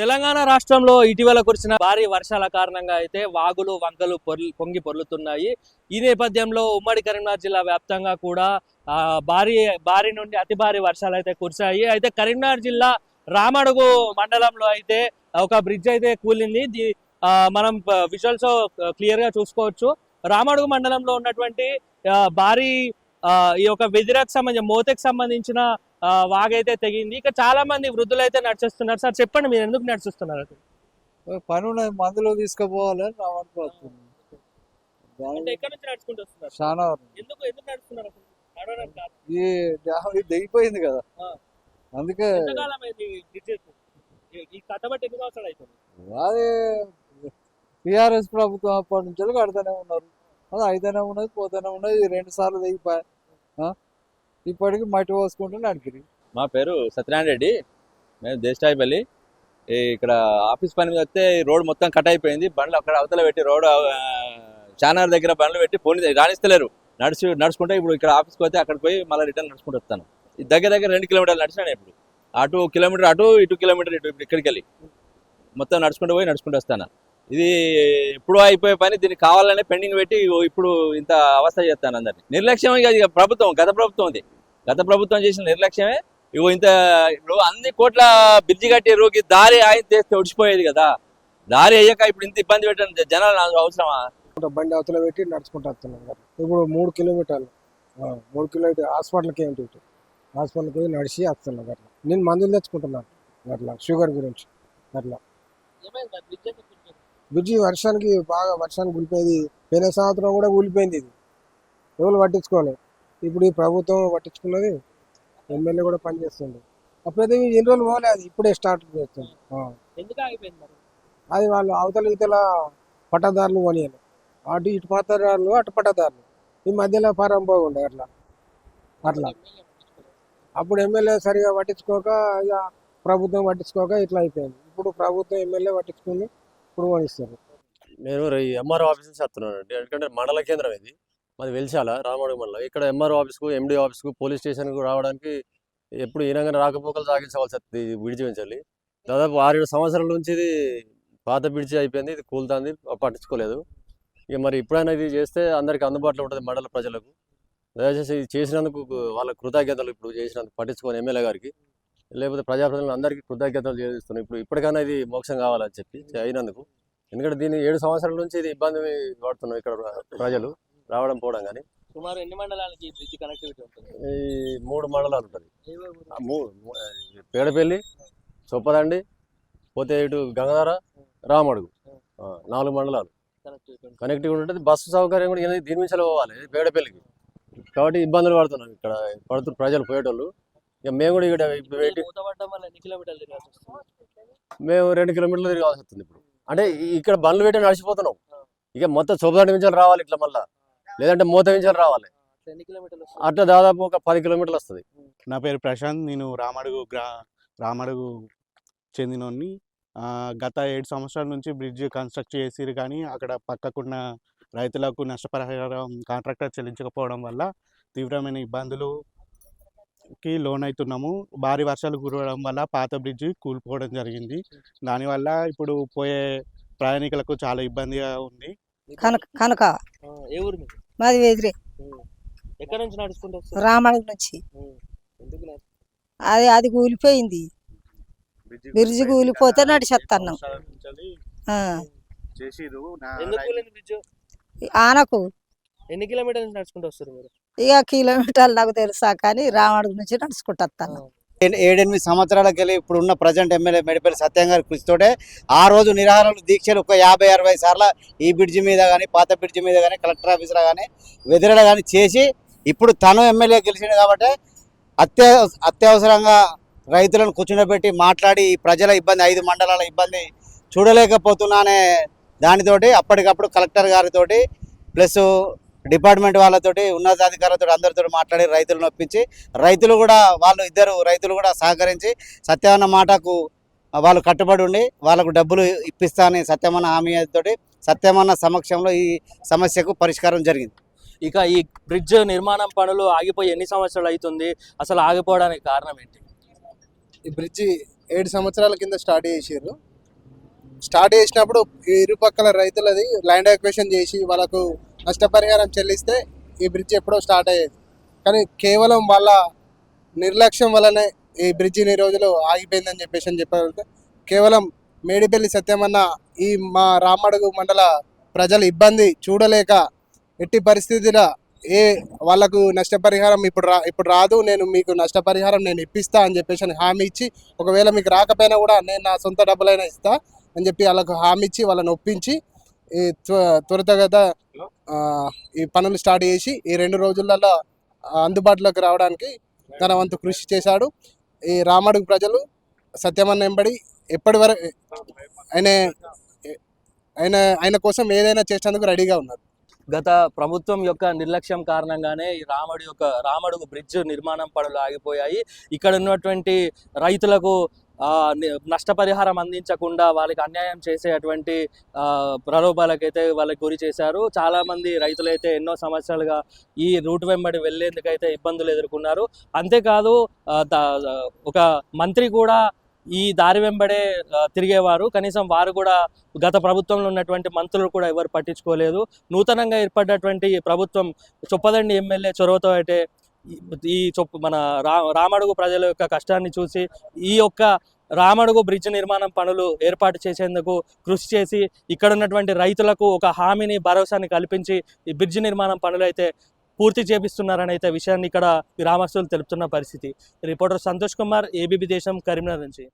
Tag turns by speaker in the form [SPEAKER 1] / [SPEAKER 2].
[SPEAKER 1] తెలంగాణ రాష్ట్రంలో ఇటీవల కురిసిన భారీ వర్షాల కారణంగా అయితే వాగులు వంకలు పొంగి పొర్లుతున్నాయి. ఈ నేపథ్యంలో ఉమ్మడి కరీంనగర్ జిల్లా వ్యాప్తంగా కూడా భారీ భారీ నుండి అతి భారీ వర్షాలు అయితే కురిశాయి. అయితే కరీంనగర్ జిల్లా రామడుగు మండలంలో అయితే ఒక బ్రిడ్జ్ అయితే కూలింది. మనం విజువల్స్ క్లియర్గా చూసుకోవచ్చు. రామడుగు మండలంలో ఉన్నటువంటి భారీ ఈ యొక్క వెదిరకు సంబంధించిన మోతకు సంబంధించిన వాగైతే తెగింది. ఇక చాలా మంది వృద్ధులు అయితే నడిచేస్తున్నారు. సార్ చెప్పండి మీరు ఎందుకు నడిచిస్తున్నారు
[SPEAKER 2] పని ఉన్నది మందులు తీసుకుపోవాలని చాలా? ఈ డ్యామ్ ఇది దిగిపోయింది కదా. అందుకే అది టిఆర్ఎస్ ప్రభుత్వం అప్పటి నుంచి కడుతూనే ఉన్నారు. అది అయితేనే ఉన్నది పోతూనే ఉన్నది. రెండు సార్లు దిగిపోయి. ఆ? ఇప్పటికి మట్టి పోసుకుంటూ నడిపిరి
[SPEAKER 3] మా పేరు సత్యనారాయణ రెడ్డి. మేము దేశాయిపల్లి ఇక్కడ ఆఫీస్ పని మీద వస్తే ఈ రోడ్ మొత్తం కట్ అయిపోయింది. బండ్లు అక్కడ అవతల పెట్టి రోడ్ చానార్ దగ్గర బండ్లు పెట్టి పోనీ రాణిస్తలేరు. నడిచి నడుచుకుంటే ఇప్పుడు ఇక్కడ ఆఫీస్కి వస్తే అక్కడికి పోయి మళ్ళీ రిటర్న్ నడుచుకుంటూ వస్తాను. దగ్గర దగ్గర రెండు కిలోమీటర్లు నడిచినాను ఇప్పుడు. అటు కిలోమీటర్ అటు ఇటు కిలోమీటర్ ఇటు ఇప్పుడు ఇక్కడికి వెళ్ళి మొత్తం నడుచుకుంటూ పోయి నడుచుకుంటూ వస్తాను. ఇది ఇప్పుడు అయిపోయే పని దీనికి కావాలనే పెండింగ్ పెట్టి ఇప్పుడు ఇంత అవస్థ చేస్తాను అందరినీ. నిర్లక్ష్యం ఇక ప్రభుత్వం గత ప్రభుత్వం ఉంది గత ప్రభుత్వం చేసిన నిర్లక్ష్యమే. ఇగో ఇంత ఇప్పుడు అన్ని కోట్ల బ్రిడ్జి కట్టిర్రు ఈ దారి ఆయన చేస్తే ఒడిచిపోయేది కదా. దారి అయ్యాక ఇప్పుడు ఇంత ఇబ్బంది పెట్టండి జనాలు నాకు అవసరమా?
[SPEAKER 4] బండి అవతల పెట్టి నడుచుకుంటూ వస్తున్నాం కదా. ఇప్పుడు మూడు కిలోమీటర్లు మూడు కిలోమీటర్ హాస్పిటల్కి ఏంటి హాస్పిటల్కి పోయి నడిచి వస్తున్నాం అట్లా నేను మందులు తెచ్చుకుంటున్నాను అట్లా షుగర్ గురించి అట్లా బ్రిడ్జి వర్షానికి బాగా వర్షానికి కూలిపోయింది. పోయిన సంవత్సరం కూడా కూలిపోయింది ఇది. ఎవరు పట్టించుకోవాలి ఇప్పుడు ఈ ప్రభుత్వం పట్టించుకున్నది ఎమ్మెల్యే కూడా పనిచేస్తుంది అప్పుడైతే ఎన్ని రోజులు పోలే అది. ఇప్పుడే స్టార్ట్ చేస్తుంది అది వాళ్ళు అవతల ఇతల పట్టదారులు కొనియాలి అటు ఇటు పట్టదారులు అటు పట్టదారులు. ఈ మధ్యలో పరం బాగుండే అట్లా. అట్లా. అప్పుడు ఎమ్మెల్యే సరిగా పట్టించుకోక ఇక ప్రభుత్వం పట్టించుకోక ఇట్లా అయిపోయింది. ఇప్పుడు ప్రభుత్వం ఎమ్మెల్యే పట్టించుకుని ఇప్పుడు
[SPEAKER 5] నేను ఈ ఎంఆర్ఓ ఆఫీస్ నుంచి వస్తున్నాను అండి ఎందుకంటే మండల కేంద్రం ఇది. మాది వెలిశాల రామడుగు మండలం. ఇక్కడ ఎంఆర్ఓ ఆఫీస్కు ఎండి ఆఫీస్కు పోలీస్ స్టేషన్కు రావడానికి ఎప్పుడు ఈనంగానే రాకపోకలు సాగించవలసి వస్తుంది విడిచి పెంచాలి దాదాపు ఆరేడు సంవత్సరాల నుంచి ఇది పాత బిడిచి అయిపోయింది. ఇది కూలుతుంది. పట్టించుకోలేదు. ఇక మరి ఇప్పుడైనా ఇది చేస్తే అందరికి అందుబాటులో ఉంటుంది మండల ప్రజలకు. దయచేసి ఇది చేసినందుకు వాళ్ళ కృతజ్ఞతలు ఇప్పుడు చేసినందుకు పట్టించుకొని ఎమ్మెల్యే గారికి. లేకపోతే ప్రజాప్రతినిధులు అందరికీ కృతజ్ఞతలు చేస్తున్నాం ఇప్పుడు ఇప్పటికైనా ఇది మోక్షం కావాలని చెప్పి అయినందుకు. ఎందుకంటే దీన్ని ఏడు సంవత్సరాల నుంచి ఇది ఇబ్బంది పడుతున్నాం ఇక్కడ ప్రజలు రావడం పోవడం కానీ.
[SPEAKER 1] సుమారు ఎన్ని మండలాలకి ఈ బ్రిడ్జ్ కనెక్టివిటీ ఉంటుంది?
[SPEAKER 5] ఈ మూడు మండలాలు ఉంటుంది పేడపల్లి చొప్పదండి పోతే ఇటు గంగాధర రామడుగు. నాలుగు మండలాలు.
[SPEAKER 1] connectivity ఉంటుంది.
[SPEAKER 5] బస్సు సౌకర్యం కూడా దీని నుంచి పోవాలి పేడపల్లికి. కాబట్టి ఇబ్బందులు పడుతున్నాం ఇక్కడ పడుతున్న ప్రజలు పోయేటోళ్ళు. ఇక మేము కూడా ఇక్కడ మేము రెండు కిలోమీటర్లు తిరగాల్సి వస్తుంది ఇప్పుడు. అంటే ఇక్కడ బండ్లు పెట్టి నడిచిపోతున్నాం. ఇక మొత్తం చొప్పదండి నుంచి రావాలి ఇట్లా మళ్ళా. లేదంటే మూత నుంచి రావాలి.
[SPEAKER 1] అట్లా ఎన్ని కిలోమీటర్లు వస్తుంది?
[SPEAKER 5] అట్లా దాదాపు ఒక పది కిలోమీటర్లు వస్తుంది.
[SPEAKER 6] నా పేరు ప్రశాంత్ నేను రామడుగు గ్రా రామడుగు చెందినోడిని. ఆ, గత ఏడు సంవత్సరాల నుంచి బ్రిడ్జ్ కన్స్ట్రక్ట్ చేసిరు కానీ అక్కడ పక్కకున్న రైతులకు నష్టపరిహారం కాంట్రాక్టర్ చెల్లించకపోవడం వల్ల తీవ్రమైన ఇబ్బందులుకి లోనవుతున్నాము భారీ వర్షాలు కురవడం వల్ల పాత బ్రిడ్జ్ కూలిపోవడం జరిగింది. దానివల్ల ఇప్పుడు పోయే ప్రయాణికులకు చాలా ఇబ్బందిగా ఉంది.
[SPEAKER 7] కనక కనక.
[SPEAKER 1] ఆ, ఏ ఊరు మీకు
[SPEAKER 7] మాది వెదిరే.
[SPEAKER 1] ఉమ్. ఎక్కడి నుంచి నడుచుకుంటూ వస్తుంది
[SPEAKER 7] రామడుగు నుంచి.
[SPEAKER 1] ఉమ్. ఎందుకు లేదు?
[SPEAKER 7] అది అది కూలిపోయింది. బ్రిడ్జి కూలిపోతే నడిచేస్తున్నాం ఆ.
[SPEAKER 1] ఎందుకు కూలింది బ్రిడ్జ్?
[SPEAKER 7] ఆనకు.
[SPEAKER 1] ఎన్ని కిలోమీటర్ల నుంచి నడుచుకుంటూ వస్తారు మీరు?
[SPEAKER 7] ఇక కిలోమీటర్లు నాకు తెలుసా కానీ రామడుగు నుంచి
[SPEAKER 8] నడుచుకుంటాను ఏడెనిమిది సంవత్సరాలకు వెళ్ళి ఇప్పుడు ఉన్న ప్రజెంట్ ఎమ్మెల్యే మెడిపల్లి సత్యం గారి కృషితోటే ఆ రోజు నిరాహారాలు దీక్షలు ఒక యాభై అరవై సార్ల ఈ బ్రిడ్జి మీద కానీ పాత బ్రిడ్జి మీద కానీ కలెక్టర్ ఆఫీసులో కానీ వెదిరలో కానీ చేసి ఇప్పుడు తను ఎమ్మెల్యే గెలిచిండు కాబట్టి అత్య అత్యవసరంగా రైతులను కూర్చుండబెట్టి మాట్లాడి ఈ ప్రజల ఇబ్బంది ఐదు మండలాల ఇబ్బంది చూడలేకపోతున్నానే దానితోటి అప్పటికప్పుడు కలెక్టర్ గారితోటి ప్లస్ డిపార్ట్మెంట్ వాళ్ళతోటి ఉన్నతాధికారులతో అందరితో మాట్లాడి రైతులను ఒప్పించి రైతులు కూడా వాళ్ళు ఇద్దరు రైతులు కూడా సహకరించి సత్యవన్న మాటకు వాళ్ళు కట్టుబడి ఉండి వాళ్ళకు డబ్బులు ఇప్పిస్తానని సత్యమన్న హామీ తోటి సత్యమన్న సమక్షంలో ఈ సమస్యకు పరిష్కారం జరిగింది.
[SPEAKER 1] ఇక ఈ బ్రిడ్జ్ నిర్మాణం పనులు ఆగిపోయి ఎన్ని సంవత్సరాలు అవుతుంది? అసలు ఆగిపోవడానికి కారణం ఏంటి?
[SPEAKER 4] ఈ బ్రిడ్జి ఏడు సంవత్సరాల కింద స్టార్ట్ చేసారు
[SPEAKER 9] స్టార్ట్ చేసినప్పుడు ఇరుపక్కల రైతులది ల్యాండ్ ఎక్వేషన్ చేసి వాళ్ళకు నష్టపరిహారం చెల్లిస్తే ఈ బ్రిడ్జ్ ఎప్పుడో స్టార్ట్ అయ్యేది. కానీ కేవలం వాళ్ళ నిర్లక్ష్యం వల్లనే ఈ బ్రిడ్జ్ ఇన్ని రోజులు ఆగిపోయిందని చెప్పేసి అని చెప్పగలిగితే కేవలం మేడిపల్లి సత్యమన్న ఈ మా రామడుగు మండల ప్రజల ఇబ్బంది చూడలేక ఎట్టి పరిస్థితిలో ఏ వాళ్ళకు నష్టపరిహారం ఇప్పుడు రా ఇప్పుడు రాదు నేను మీకు నష్టపరిహారం నేను ఇప్పిస్తా అని చెప్పేసి అని హామీ ఇచ్చి ఒకవేళ మీకు రాకపోయినా కూడా నేను నా సొంత డబ్బులైనా ఇస్తా అని చెప్పి వాళ్ళకు హామీ ఇచ్చి వాళ్ళని ఒప్పించి ఈ త్వ- త్వరితగత ఈ పనులు స్టార్ట్ చేసి ఈ రెండు రోజులలో అందుబాటులోకి రావడానికి తన వంతు కృషి చేశాడు. ఈ రామడుగు ప్రజలు సత్యమన్న ఎంబడి ఎప్పటి వరకు ఆయన ఆయన ఆయన కోసం ఏదైనా చేసేందుకు రెడీగా ఉన్నారు.
[SPEAKER 1] గత ప్రభుత్వం యొక్క నిర్లక్ష్యం కారణంగానే ఈ రామడు యొక్క రామడుగు బ్రిడ్జ్ నిర్మాణం పనులు ఆగిపోయాయి. ఇక్కడ ఉన్నటువంటి రైతులకు నష్టపరిహారం అందించకుండా వాళ్ళకి అన్యాయం చేసేటువంటి ఆ, ప్రలోభాలకైతే వాళ్ళకి గురి చేశారు. చాలా మంది రైతులైతే ఎన్నో సంవత్సరాలుగా ఈ రూట్ వెంబడి వెళ్ళేందుకైతే ఇబ్బందులు ఎదుర్కొన్నారు. అంతేకాదు ఒక మంత్రి కూడా ఈ దారి వెంబడే తిరిగేవారు. కనీసం వారు కూడా గత ప్రభుత్వంలో ఉన్నటువంటి మంత్రులు కూడా ఎవరు పట్టించుకోలేదు. నూతనంగా ఏర్పడినటువంటి ప్రభుత్వం చొప్పదండి ఎమ్మెల్యే చొరవతో అయితే ఈ- ఈ చొప్పు మన రా రామడుగు ప్రజల యొక్క కష్టాన్ని చూసి ఈ యొక్క రామడుగు బ్రిడ్జ్ నిర్మాణం పనులు ఏర్పాటు చేసేందుకు కృషి చేసి ఇక్కడ ఉన్నటువంటి రైతులకు ఒక హామీని భరోసాని కల్పించి ఈ బ్రిడ్జ్ నిర్మాణం పనులు అయితే పూర్తి చేపిస్తున్నారని అయితే విషయాన్ని ఇక్కడ గ్రామస్తులు తెలుపుతున్న పరిస్థితి. రిపోర్టర్ సంతోష్ కుమార్ ఏబీబీ దేశం కరీంనగర్ నుంచి.